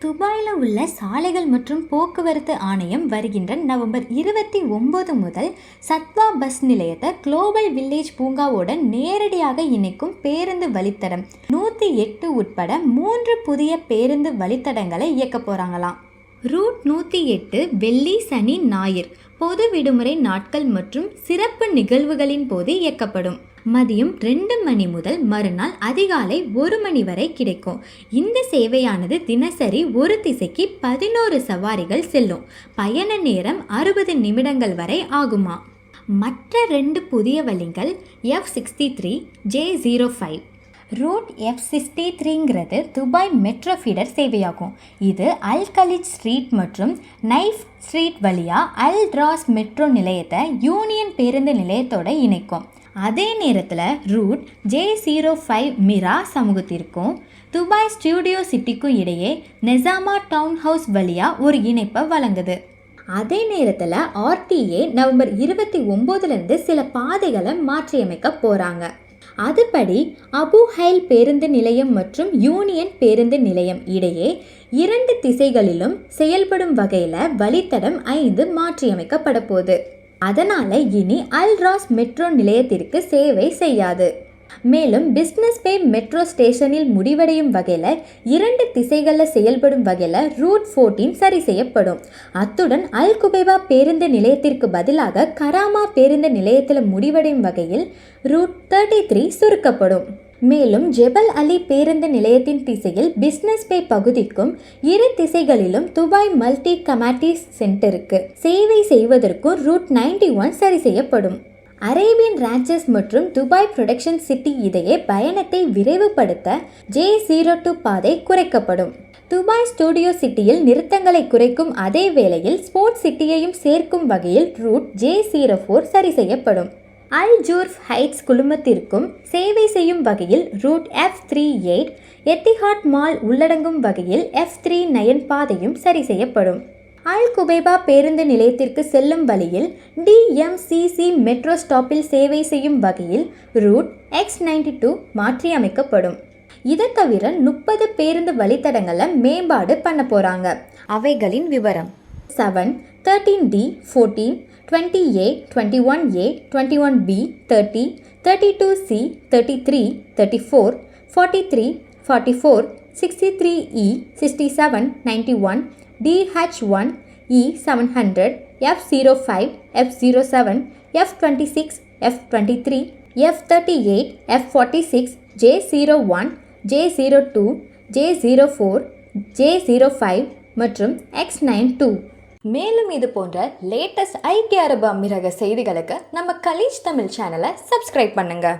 துபாயில் உள்ள சாலைகள் மற்றும் போக்குவரத்து ஆணையம் வருகின்ற நவம்பர் இருபத்தி ஒம்பது முதல் சத்வா பஸ் நிலையத்தை குளோபல் வில்லேஜ் பூங்காவுடன் நேரடியாக இணைக்கும் பேருந்து வழித்தடம் நூற்றி எட்டு உட்பட மூன்று புதிய பேருந்து வழித்தடங்களை இயக்க போகிறாங்களாம் ரூட் நூற்றி எட்டு வெள்ளி சனி ஞாயிறு பொது விடுமுறை நாட்கள் மற்றும் சிறப்பு நிகழ்வுகளின் போது இயக்கப்படும். மதியம் ரெண்டு மணி முதல் மறுநாள் அதிகாலை ஒரு மணி வரை கிடைக்கும். இந்த சேவையானது தினசரி ஒரு திசைக்கு பதினோரு சவாரிகள் செல்லும். பயண நேரம் அறுபது நிமிடங்கள் வரை ஆகுமா? மற்ற ரெண்டு புதிய வழிகள் F sixty three J zero five route F sixty த்ரீங்கிறது Dubai metro feeder சேவையாகும். இது அல் கலிஜ் ஸ்ட்ரீட் மற்றும் நைஃப் ஸ்ட்ரீட் வழியாக அல் ட்ராஸ் மெட்ரோ நிலையத்தை யூனியன் பேருந்து நிலையத்தோட இணைக்கும். அதே நேரத்தில் route J zero five Mira சமூகத்திற்கும் துபாய் ஸ்டூடியோ சிட்டிக்கும் இடையே நெசாமா டவுன் ஹவுஸ் வழியாக ஒரு இணைப்பை வழங்குது. அதே நேரத்தில் ஆர்டிஏ நவம்பர் இருபத்தி ஒம்போதுலேருந்து சில பாதைகளை மாற்றியமைக்க போகிறாங்க அதுபடி அபுஹைல் பேருந்து நிலையம் மற்றும் யூனியன் பேருந்து நிலையம் இடையே இரண்டு திசைகளிலும் செயல்படும் வகையில் வழித்தடம் ஐந்து மாற்றியமைக்கப்பட போகுது அதனால் இனி அல்ராஸ் மெட்ரோ நிலையத்திற்கு சேவை செய்யாது. மேலும் பிஸ்னஸ் பே மெட்ரோ ஸ்டேஷனில் முடிவடையும் வகையில் இரண்டு திசைகளில் செயல்படும் வகையில் ரூட் ஃபோர்டீன் சரி செய்யப்படும். அத்துடன் அல் குபேபா பேருந்து நிலையத்திற்கு பதிலாக கராமா பேருந்து நிலையத்தில் முடிவடையும் வகையில் ரூட் தேர்ட்டி த்ரீ சுருக்கப்படும். மேலும் ஜெபல் அலி பேருந்து நிலையத்தின் திசையில் பிஸ்னஸ் பே பகுதிக்கும் இரு திசைகளிலும் துபாய் மல்டி கமாட்டி சென்டருக்கு சேவை செய்வதற்கும் ரூட் நைன்டி ஒன் சரி செய்யப்படும். அரேபியன் ராஞ்சஸ் மற்றும் துபாய் புரொடக்ஷன் சிட்டி இடையே பயணத்தை விரைவுபடுத்த ஜே ஜீரோ டூ பாதை குறைக்கப்படும். துபாய் ஸ்டூடியோ சிட்டியில் நிறுத்தங்களை குறைக்கும் அதே வேளையில் ஸ்போர்ட்ஸ் சிட்டியையும் சேர்க்கும் வகையில் ரூட் ஜே ஜீரோ ஃபோர் சரி செய்யப்படும். அல் ஜூர்ஃப் ஹைட்ஸ் குழுமத்திற்கும் சேவை செய்யும் வகையில் route F three eight Etihad mall உள்ளடங்கும் வகையில் எஃப் த்ரீ நயன் பாதையும் சரி செய்யப்படும். அல் குபேபா பேருந்து நிலையத்திற்கு செல்லும் வழியில் டிஎம்சிசி மெட்ரோ ஸ்டாப்பில் சேவை செய்யும் வகையில் ரூட் எக்ஸ் நைன்டி டூ மாற்றியமைக்கப்படும் இதை தவிர முப்பது பேருந்து வழித்தடங்களை மேம்பாடு பண்ண போகிறாங்க அவைகளின் விவரம். Seven thirteen D fourteen twenty A twenty one A twenty one B thirty thirty two C thirty three thirty four forty three forty four sixty three E sixty seven ninety one DH1 E700 F05 F07 F26 F23 F38 F46 J01 J02 J04 J05 மற்றும் X92 மேலும் இது போன்ற latest ஐக்கிய அரபு அமீரக செய்திகளுக்கு நம்ம Khaleej Tamil சேனலை சப்ஸ்கிரைப் பண்ணுங்கள்